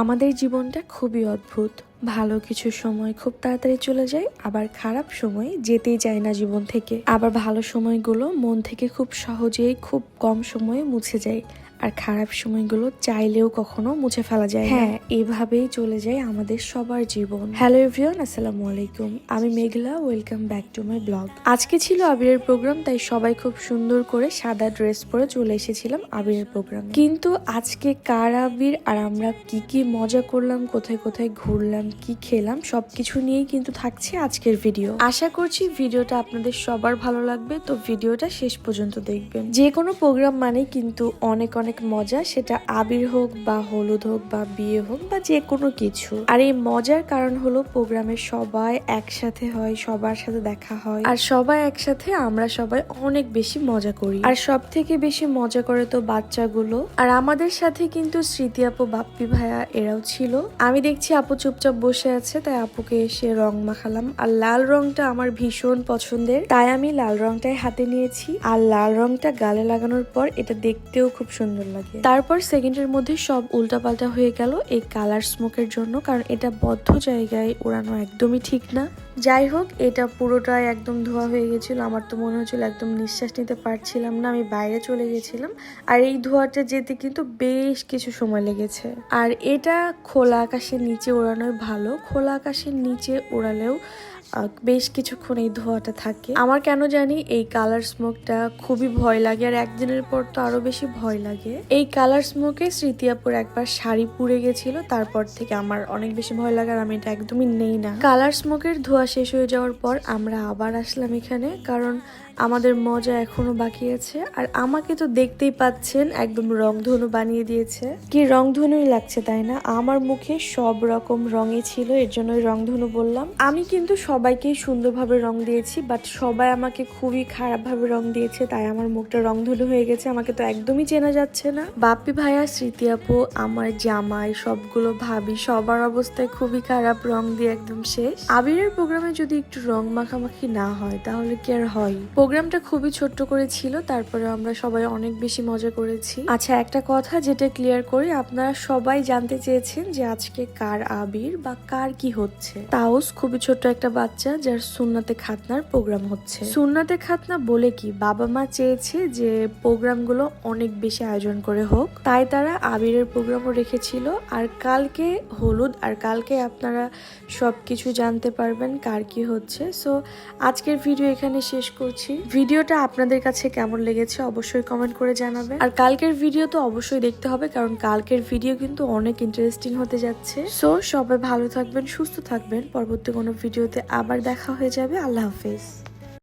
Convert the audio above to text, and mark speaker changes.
Speaker 1: আমাদের জীবনটা খুবই অদ্ভুত। ভালো কিছু সময় খুব তাড়াতাড়ি চলে যায় আবার খারাপ সময় যেতেই চায় না জীবন থেকে। আবার ভালো সময়গুলো মন থেকে খুব সহজেই খুব কম সময়ে মুছে যায় আর খারাপ সময়গুলো চাইলেও কখনো মুছে ফেলা যায় হ্যাঁ এভাবেই চলে যায় আমাদের সবার জীবন। হ্যালো এভরিওয়ান আসসালামু আলাইকুম। আমি Meghla welcome back to my blog. আজকে ছিল আবিরের প্রোগ্রাম তাই সবাই খুব সুন্দর করে সাদা ড্রেস পরে চলে এসেছিলাম আবিরের প্রোগ্রামে। কিন্তু আজকে কার আবির আর আমরা কি কি মজা করলাম কোথায় কোথায় ঘুরলাম কি খেলাম, সবকিছু নিয়েই কিন্তু থাকছে আজকের ভিডিও আশা করছি ভিডিওটা আপনাদের সবার ভালো লাগবে, তো ভিডিওটা শেষ পর্যন্ত দেখবেন। যে কোনো প্রোগ্রাম মানে কিন্তু অনেক অনেক মজা, সেটা আবির হোক বা হলুদ হোক বা বিয়ে হোক বা যে কোনো কিছু। আর এই মজার কারণ হলো প্রোগ্রামে সবাই একসাথে হয়, সবার সাথে দেখা হয়। আর সবাই একসাথে আমরা সবাই অনেক বেশি মজা করি। আর সব থেকে বেশি মজা করে তো বাচ্চাগুলো। আর আমাদের সাথে কিন্তু স্মৃতি আপু, বাপ্পি ভাইয়া এরাও ছিল। আমি দেখছি আপু চুপচাপ বসে আছে, তাই আপুকে এসে রং মাখালাম। আর লাল রংটা আমার ভীষণ পছন্দের, তাই আমি লাল রংটাই হাতে নিয়েছি। আর লাল রংটা গালে লাগানোর পর এটা দেখতেও খুব সুন্দর লাগে। তারপর সেকেন্ডের মধ্যে সব উল্টাপাল্টা হয়ে গেল এই কালার স্মোকের জন্য, কারণ এটা বদ্ধ জায়গায় ওড়ানো একদমই ঠিক না। যাই হোক, এটা পুরোটাই একদম ধোয়া হয়ে গেছিল। আমার তো মনে হচ্ছিল একদম নিঃশ্বাস নিতে পারছিলাম না, আমি বাইরে চলে গেছিলাম। আর এই ধোয়াটা যেতে কিন্তু বেশ কিছু সময় লেগেছে। আর এটা খোলা আকাশের নিচে ওড়ানোই ভালো, খোলা আকাশের নিচে ওড়ালেও বেশ কিছুক্ষণ এই ধোঁয়াটা থাকে। আমার কেন জানি এই কালার স্মোকটা খুবই ভয় লাগে আর একদিনের পর তো আরও বেশি ভয় লাগে। এই কালার স্মোকে স্মৃতিয়াপুর একবার শাড়ি পুড়ে গেছিল, তারপর থেকে আমার অনেক বেশি ভয় লাগে আর আমি এটা একদমই নেই না। কালার স্মোকের ধোঁয়া শেষ হয়ে যাওয়ার পর আমরা আবার আসলাম এখানে, কারণ আমাদের মজা এখনও বাকি আছে। আর আমাকে তো দেখতেই পাচ্ছেন, একদম রংধনু বানিয়ে দিয়েছে। কি রংধনুই লাগছে তাই না? আমার মুখে সব রকম রঙে ছিল, এর জন্যই রংধনু বললাম। আমি কিন্তু সবাইকে সুন্দরভাবে রং দিয়েছি বাট সবাই আমাকে খুবই খারাপভাবে রং দিয়েছে, তাই আমার মুখটা রংধনু হয়ে গেছে, আমাকে তো একদমই চেনা যাচ্ছে না। বাপ্পি ভাইয়া, স্মৃতি আপু, আমার জামাই, সবগুলো ভাবি, সবার অবস্থায় খুবই খারাপ, রং দিয়ে একদম শেষ। আবিরের প্রোগ্রামে যদি একটু রং মাখামাখি না হয়, তাহলে কি আর হয়? প্রোগ্রামটা খুবই ছোট্ট করে ছিল, তারপরে আমরা সবাই অনেক বেশি মজা করেছি। আচ্ছা একটা কথা যেটা ক্লিয়ার করি, আপনারা সবাই জানতে চেয়েছেন যে আজকে কার আবির বা কার কি হচ্ছে? তাওস খুবই ছোট্ট একটা বাচ্চা যার সুন্নাতে খাতনার প্রোগ্রাম হচ্ছে। সুন্নাতে খাতনা বলে কি? বাবা মা চেয়েছে যে প্রোগ্রামগুলো অনেক বেশি আয়োজন করে হোক। তাই তারা আবিরের প্রোগ্রামও রেখেছিল। আর কালকে হলুদ, আর কালকে আপনারা সবকিছু জানতে পারবেন কার কি হচ্ছে। সো, আজকের ভিডিও এখানে শেষ করছি। ভিডিওটা আপনাদের কাছে কেমন লেগেছে অবশ্যই কমেন্ট করে জানাবেন। আর কালকের ভিডিও তো অবশ্যই দেখতে হবে, কারণ কালকের ভিডিও কিন্তু অনেক ইন্টারেস্টিং হতে যাচ্ছে। সো, সবাই ভালো থাকবেন সুস্থ থাকবেন। পরবর্তী কোনো ভিডিওতে আবার দেখা হয়ে যাবে। আল্লাহ হাফেজ।